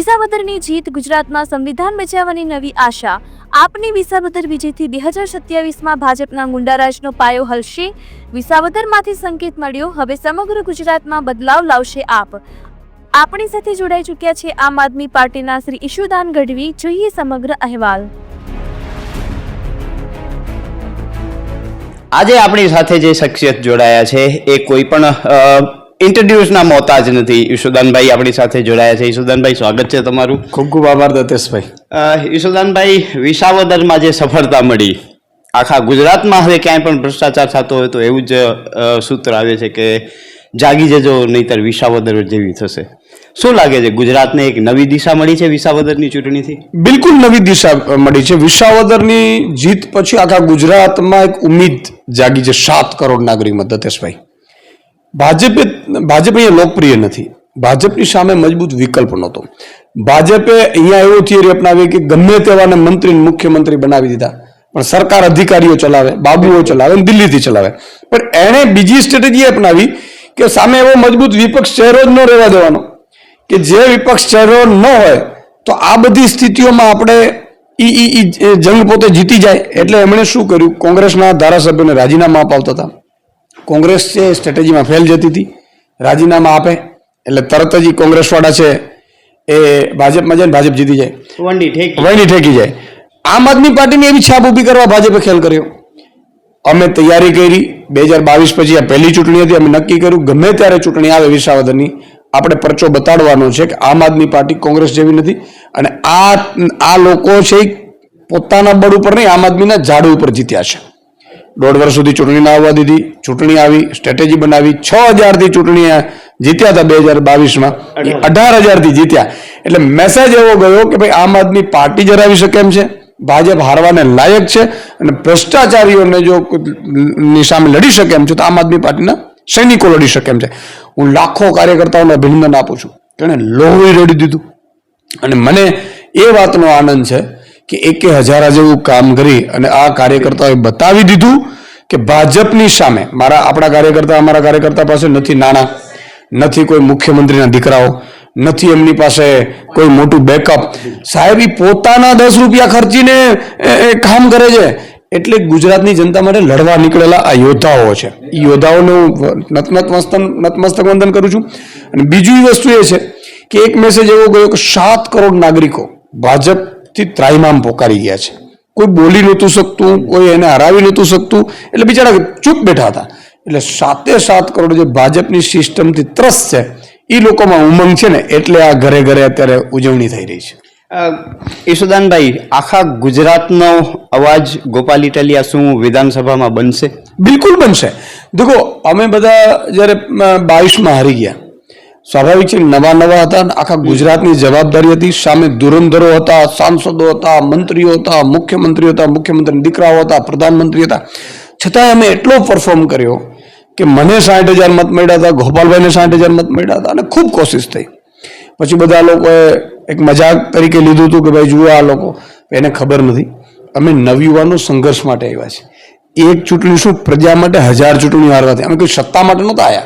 વિસાવદરની જીત ગુજરાતમાં સંવિધાન બચાવવાની નવી આશા. આપની વિસાવદર વિજયથી બે હજાર સત્યાવીસમાં ભાજપના ગુંડારાજનો પાયો હલશે. વિસાવદરમાંથી સંકેત મળ્યો, હવે સમગ્ર ગુજરાતમાં બદલાવ લાવશે આપ. આપણી સાથે જોડાઈ ચૂક્યા છે આમ આદમી પાર્ટીના શ્રી ઈશુદાન ગઢવી. જોઈએ સમગ્ર અહેવાલ. આજે આપણી સાથે જે શખ્સિયત જોડાયા છે, એ કોઈ પણ ઇન્ટ્રોડ્યુસના મોતાજ નથી. ઈશુદાનભાઈ આપણી સાથે જોડાયા છે. ઈશુદાનભાઈ સ્વાગત છે તમારું. ખૂબ ખૂબ આભાર દતેશભાઈ ઈશુદાનભાઈ વિસાવદરમાં જે સફળતા મળી આખા ગુજરાતમાં હવે ક્યાંય પણ ભ્રષ્ટાચાર થતો હોય તો એવું જ સૂત્ર આવે છે કે જાગી જજો નહીતર વિસાવદર જેવી થશે. શું લાગે છે ગુજરાતને એક નવી દિશા મળી છે વિસાવદરની ચૂંટણીથી? બિલકુલ નવી દિશા મળી છે. વિસાવદરની જીત પછી આખા ગુજરાતમાં એક ઉમ્મીદ જાગી છે. સાત કરોડ નાગરિકમાં દત્તેશભાઈ. ભાજપે ભાજપ અહીંયા લોકપ્રિય નથી. ભાજપની સામે મજબૂત વિકલ્પ નહોતો. ભાજપે અહીંયા એવો થિયરી અપનાવી કે ગમે તેવાને મંત્રી મુખ્યમંત્રી બનાવી દીધા. પણ સરકાર અધિકારીઓ ચલાવે, બાબુઓ ચલાવે દિલ્હીથી ચલાવે. પણ એણે બીજી સ્ટ્રેટેજી અપનાવી કે સામે એવો મજબૂત વિપક્ષ ચહેરો જ ન રહેવા દેવાનો. કે જે વિપક્ષ ચહેરો ન હોય, તો આ બધી સ્થિતિઓમાં આપણે ઈ ઈ જંગ પોતે જીતી જાય. એટલે એમણે શું કર્યું? કોંગ્રેસના ધારાસભ્યોને રાજીનામા અપાવતા હતા. કોંગ્રેસ છે એ સ્ટ્રેટેજીમાં ફેલ જતી હતી રાજીનામા આપે એટલે તરત જ કોંગ્રેસવાળા છે એ ભાજપમાં જાય ને ભાજપ જીતી જાય. વહીની ઠેકી. જાય. આમ આદમી પાર્ટીની એવી છાપ ઊભી કરવા ભાજપે ખેલ કર્યો. અમે તૈયારી કરી બે હજાર બાવીસ પછી આ પહેલી ચૂંટણી હતી અમે નક્કી કર્યું ગમે ત્યારે ચૂંટણી આવે વિસાવદરની આપણે પરચો બતાડવાનો છે કે આમ આદમી પાર્ટી કોંગ્રેસ જેવી નથી. અને આ આ લોકો છે પોતાના બળ ઉપર નહીં આમ આદમીના ઝાડ ઉપર જીત્યા છે. દોઢ વર્ષ સુધી ચૂંટણી ના આવવા દીધી. ચૂંટણી આવી સ્ટ્રેટેજી બનાવી. છ હજારથી ચૂંટણી જીત્યા હતા બે હજાર બાવીસમાં. અઢાર. હજારથી જીત્યા. એટલે મેસેજ એવો ગયો કે ભાઈ આમ આદમી પાર્ટી જરાવી શકે એમ છે. ભાજપ હારવાને લાયક છે અને ભ્રષ્ટાચારીઓને જો ની સામે લડી શકે એમ છે તો આમ આદમી પાર્ટીના સૈનિકો લડી શકે એમ છે. હું લાખો કાર્યકર્તાઓને અભિનંદન આપું છું. તેણે લોહી રેડી દીધું. અને મને એ વાતનો આનંદ છે કે એકે હજારા જેવું કામ કરી અને આ કાર્યકર્તાઓએ બતાવી દીધું કે ભાજપની સામે મારા આપણા કાર્યકર્તા અમારા કાર્યકર્તા પાસે નથી નાણાં નથી કોઈ મુખ્યમંત્રીના દીકરાઓ, નથી એમની પાસે કોઈ મોટું બેકઅપ સાહેબ પોતાના દસ રૂપિયા ખર્ચીને કામ કરે છે. એટલે ગુજરાતની જનતા માટે લડવા નીકળેલા આ યોદ્ધાઓ છે. એ યોદ્ધાઓને હું નતમસ્તક નતમસ્તક વંદન કરું છું. અને બીજી વસ્તુ એ છે કે એક મેસેજ એવો ગયો કે સાત કરોડ નાગરિકો ભાજપથી ત્રાઈમામ પોકારી ગયા છે. કોઈ બોલી નહોતું શકતું કોઈ એને હરાવી નહોતું શકતું એટલે બિચારા ચૂપ બેઠા હતા. એટલે સાતે સાત કરોડ જે ભાજપની સિસ્ટમથી ત્રસ્ત છે એ લોકોમાં ઉમંગ છે ને એટલે આ ઘરે ઘરે અત્યારે ઉજવણી થઈ રહી છે. ઈશુદાનભાઈ આખા ગુજરાતનો અવાજ ગોપાલ ઇટાલિયા શું વિધાનસભામાં બનશે? બિલકુલ બનશે. દેખો અમે બધા જ્યારે બાવીસમાં હારી ગયા સ્વાભાવિક છે નવા નવા હતા અને આખા ગુજરાતની જવાબદારી હતી. સામે ધુરંધરો હતા, સાંસદો હતા, મંત્રીઓ હતા, મુખ્યમંત્રીઓ હતા મુખ્યમંત્રી દીકરાઓ હતા, પ્રધાનમંત્રી હતા. છતાંય અમે એટલો પરફોર્મ કર્યો કે મને સાઠ હજાર મત મળ્યા હતા, ગોપાલભાઈને સાઠ હજાર મત મળ્યા હતા અને ખૂબ કોશિશ થઈ. પછી બધા લોકોએ એક મજાક તરીકે લીધું હતું કે ભાઈ જુઓ આ લોકો. એને ખબર નથી. અમે નવયુવાનો સંઘર્ષ માટે આવ્યા છે. એક ચૂંટણી શું પ્રજા માટે હજાર ચૂંટણી હારવાથી અમે કોઈ સત્તા માટે નહોતા આવ્યા.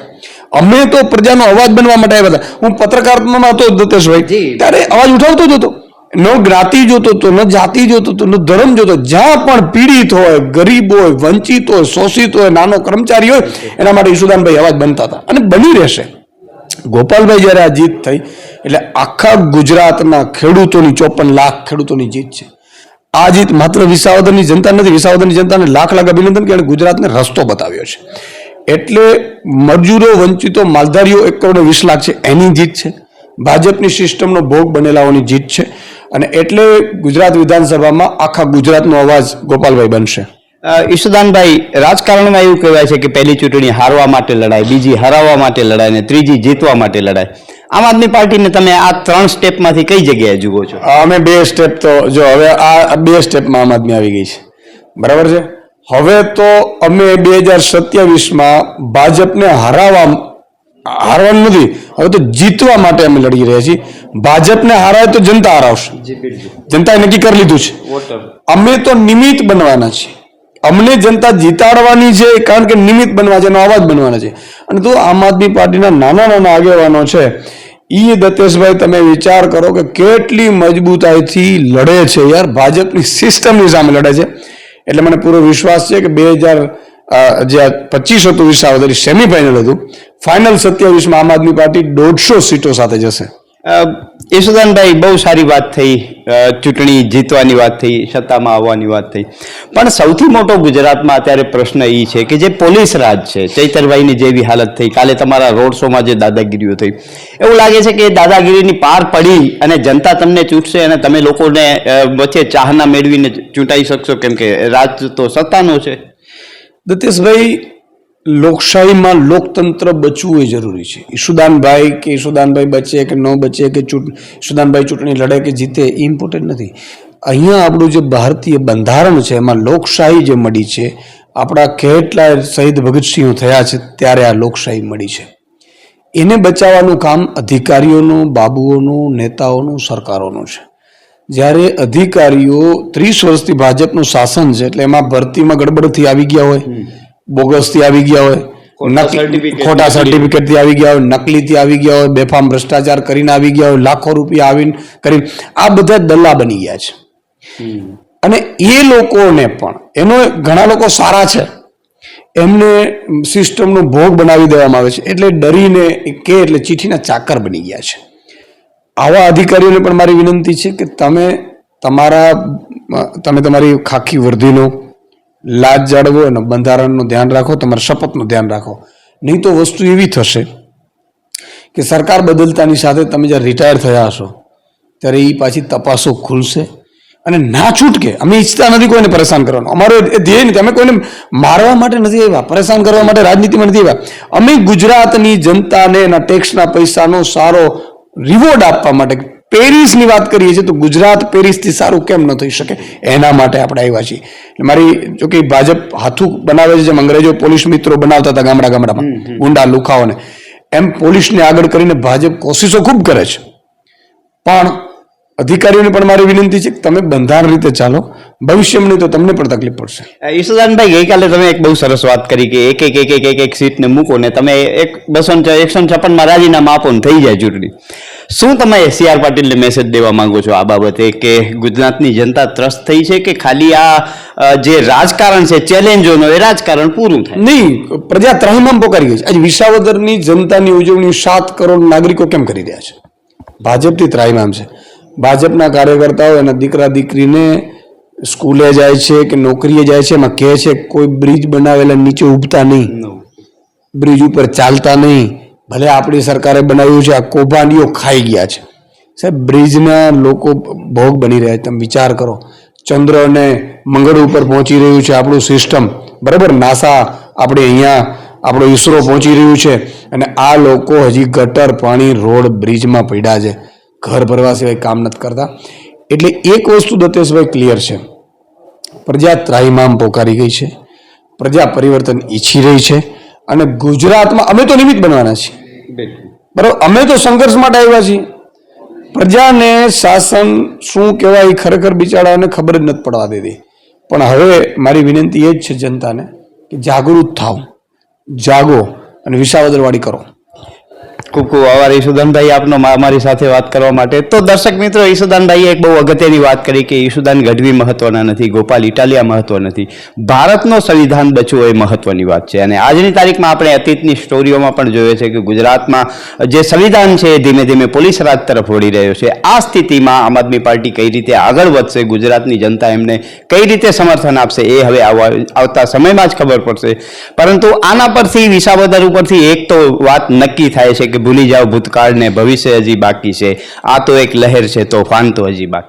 અમે તો પ્રજાનો અવાજ બનવા માટે આવ્યા હતા. હું પત્રકારમાં હતો દત્તેશભાઈ ત્યારે અવાજ ઉઠાવતો જ હતો. ન જ્ઞાતિ જોતો હતો ન જાતિ જોતો હતો ન ધર્મ જોતો. જ્યાં પણ પીડિત હોય ગરીબ હોય વંચિત હોય શોષિત હોય નાનો કર્મચારી હોય એના માટે ઈશુદાનભાઈ અવાજ બનતા હતા. અને બની રહેશે. ગોપાલભાઈ જ્યારે આ જીત થઈ એટલે આખા ગુજરાતના ખેડૂતોની ચોપન લાખ ખેડૂતોની જીત છે. આ જીત માત્ર વિસાવદરની જનતા નથી વિસાવદરની જનતાને લાખ લાખ અભિનંદન કે ગુજરાતને રસ્તો બતાવ્યો છે. એટલે મજૂરો વંચિતો માલધારીઓ એક કરોડ વીસ લાખ છે એની જીત છે. ભાજપની સિસ્ટમનો ભોગ બનેલાઓની જીત છે. અને એટલે ગુજરાત વિધાનસભામાં આખા ગુજરાતનો અવાજ ગોપાલભાઈ બનશે. ઈશુદાનભાઈ રાજકારણમાં એવું કહેવાય છે કે પહેલી ચૂંટણી હારવા માટે લડાય બીજી હરાવવા માટે લડાય ને ત્રીજી જીતવા માટે લડાય. આમ આદમી પાર્ટીને તમે આ ત્રણ સ્ટેપમાંથી કઈ જગ્યાએ જુઓ છો? અમે બે સ્ટેપ તો જો હવે આ બે સ્ટેપમાં આમ આદમી આવી ગઈ છે. બરાબર છે? હવે તો અમે બે હજાર સત્યાવીસમાં ભાજપને હરાવવા હારવાનું નથી. હવે તો જીતવા માટે અમે લડી રહ્યા છીએ. ભાજપને હારાવે તો જનતા હરાવશે. જનતાએ નક્કી કરી લીધું છે. અમે તો નિમિત્ત બનવાના છીએ. અમને જનતા જીતાડવાની છે કારણ કે નિમિત્ત બનવા છે એનો અવાજ બનવાના છે. અને તો આમ આદમી પાર્ટીના નાના નાના આગેવાનો છે. ઈ દત્તેશભાઈ તમે વિચાર કરો કે કેટલી મજબૂતાઈથી લડે છે યાર. ભાજપની સિસ્ટમની સામે લડે છે. એટલે મને પૂરો વિશ્વાસ છે કે બે હજાર જે પચીસ હતું વિસાવદરી સેમીફાઇનલ હતું ફાઇનલ સત્યાવીસમાં આમ આદમી પાર્ટી દોઢસો સીટો સાથે જશે. યશુદાનભાઈ, બહુ સારી વાત થઈ. ચૂંટણી જીતવાની વાત થઈ, સત્તામાં આવવાની વાત થઈ. પણ સૌથી મોટો ગુજરાતમાં અત્યારે પ્રશ્ન એ છે કે જે પોલીસ રાજ છે, ચૈતરભાઈની જેવી હાલત થઈ. કાલે તમારા રોડ શોમાં જે દાદાગીરીઓ થઈ. એવું લાગે છે કે દાદાગીરીની પાર પડી અને જનતા તમને ચૂંટશે અને તમે લોકોને વચ્ચે ચાહના મેળવીને ચૂંટાઈ શકશો? કેમ કે રાજ તો સત્તાનો છે. દત્તેશભાઈ લોકશાહીમાં લોકતંત્ર બચવું એ જરૂરી છે. ઈશુદાનભાઈ કે ઈશુદાનભાઈ બચે કે ન બચે કે ચૂંટ, ઈશુદાનભાઈ ચૂંટણી લડે કે જીતે એ ઇમ્પોર્ટન્ટ નથી. અહીંયા આપણું જે ભારતીય બંધારણ છે, એમાં લોકશાહી જે મળી છે, આપણા કેટલા શહીદ ભગતસિંહો થયા છે, ત્યારે આ લોકશાહી મળી છે. એને બચાવવાનું કામ અધિકારીઓનું, બાબુઓનું, નેતાઓનું, સરકારોનું છે. જ્યારે અધિકારીઓ ત્રીસ વર્ષથી ભાજપનું શાસન છે, એટલે એમાં ભરતીમાં ગડબડથી આવી ગયા હોય બોગસથી આવી ગયા હોય ખોટા સર્ટિફિકેટથી આવી ગયા હોય નકલીથી આવી ગયા હોય બેફામ ભ્રષ્ટાચાર કરીને આવી ગયા હોય લાખો રૂપિયા આવીને કરીને આ બધા દલ્લા બની ગયા છે. અને એ લોકોને પણ એનો ઘણા લોકો સારા છે. એમને સિસ્ટમનો ભોગ બનાવી દેવામાં આવે છે. એટલે ડરીને કે એટલે ચીઠીના ચાકર બની ગયા છે. આવા અધિકારીઓને પણ મારી વિનંતી છે કે તમે તમારા તમે તમારી ખાખી વર્ધીનો લાજ જાળવો અને બંધારણનું ધ્યાન રાખો, તમારા શપથનું ધ્યાન રાખો. નહીં તો વસ્તુ એવી થશે કે સરકાર બદલતાની સાથે તમે જ્યારે રિટાયર થયા હશો, ત્યારે એ પાછી તપાસો ખુલશે અને ના છૂટકે, અમે ઈચ્છતા નથી કોઈને પરેશાન કરવાનું. અમારો એ ધ્યેય નથી. અમે કોઈને મારવા માટે નથી આવ્યા, પરેશાન કરવા માટે રાજનીતિમાં નથી આવ્યા. અમે ગુજરાતની જનતાને એના ટેક્સના પૈસાનો સારો રિવોર્ડ આપવા માટે પેરિસની વાત કરીએ છીએ તો ગુજરાત પેરિસથી સારું કેમ ન થઈ શકે? એના માટે આપણે આવ્યા છીએ. મારી જોકે ભાજપ હાથું બનાવે છે જેમ અંગ્રેજો પોલીસ મિત્રો બનાવતા હતા ગામડા ગામડામાં ગુંડા લુખાઓને. એમ પોલીસને આગળ કરીને ભાજપ કોશિશો ખૂબ કરે છે. પણ અધિકારીઓને પણ મારી વિનંતી છે કે તમે બંધારણ રીતે ચાલો ભવિષ્યમાં નહીં તો તમને પણ તકલીફ પડશે. ઈશુદાનભાઈ ગઈકાલે તમે એક બહુ સરસ વાત કરી કે એક એક એક એક એક એક સીટને મૂકો ને તમે એક બસો એકસો છપ્પનમાં રાજીનામા આપો ને થઈ જાય ચૂંટણી. શું તમે સી આર પાટીલને મેસેજ દેવા માંગો છો આ બાબતે કે ગુજરાતની જનતા ત્રસ્ત થઈ છે કે ખાલી આ જે રાજકારણ છે ચેલેન્જોનો એ રાજકારણ પૂરું થાય? નહીં પ્રજા ત્રાહિમામ પોકારી ગઈ છે. આજે વિસાવદરની જનતાની ઉજવણી સાત કરોડ નાગરિકો કેમ કરી રહ્યા છે? ભાજપથી ત્રાહિમામ છે. ભાજપના કાર્યકર્તાઓ એના દીકરા દીકરીને સ્કૂલે જાય છે કે નોકરીએ જાય છે એમાં કહે છે કોઈ બ્રિજ બનાવેલા નીચે ઉભતા નહીં. બ્રિજ ઉપર ચાલતા નહીં. ભલે આપણી સરકારે બનાવ્યું છે, આ કૌભાંડીઓ ખાઈ ગયા છે. સાહેબ, બ્રિજના લોકો ભોગ બની રહ્યા છે. તમે વિચાર કરો, ચંદ્ર અને મંગળ ઉપર પહોંચી રહ્યું છે આપણું સિસ્ટમ. બરાબર? નાસા આપણે અહીંયા, આપણો ઈસરો પહોંચી રહ્યું છે અને આ લોકો હજી ગટર, પાણી, રોડ, બ્રિજમાં પડ્યા છે. ઘર ભરવા સિવાય કામ નથી કરતા. એટલે એક વસ્તુ દત્તેશભાઈ ક્લિયર છે. પ્રજા ત્રાહીમામ પોકારી ગઈ છે. પ્રજા પરિવર્તન ઈચ્છી રહી છે. અને ગુજરાતમાં અમે તો નિમિત્ત બનવાના છીએ. બરાબર? અમે તો સંઘર્ષ માટે આવ્યા છીએ. પ્રજાને શાસન શું કહેવાય એ ખરેખર બિચારાને ખબર જ નથી પડવા દેતી. પણ હવે મારી વિનંતી એ જ છે જનતાને કે જાગૃત થાવ જાગો અને વિસાવદરવાળી કરો. ખૂબ ખૂબ આભાર. ઈશુદાનભાઈ આપનો અમારી સાથે વાત કરવા માટે. તો દર્શક મિત્રો ઈશુદાનભાઈએ એક બહુ અગત્યની વાત કરી કે ઈશુદાન ગઢવી મહત્વના નથી, ગોપાલ ઇટાલિયા મહત્વ નથી. ભારતનો સંવિધાન બચવો એ મહત્વની વાત છે. અને આજની તારીખમાં આપણે અતીતની સ્ટોરીઓમાં પણ જોઈએ છે કે ગુજરાતમાં જે સંવિધાન છે એ ધીમે ધીમે પોલીસ રાજ તરફ વળી રહ્યો છે. આ સ્થિતિમાં આમ આદમી પાર્ટી કઈ રીતે આગળ વધશે, ગુજરાતની જનતા એમને કઈ રીતે સમર્થન આપશે એ હવે આવતા સમયમાં જ ખબર પડશે. પરંતુ આના પરથી, વિસાવદર ઉપરથી એક તો વાત નક્કી થાય છે કે ભૂલી જાઓ ભૂતકાળ ને ભવિષ્ય હજી બાકી છે. આ તો એક લહેર છે, તોફાન તો હજી બાકી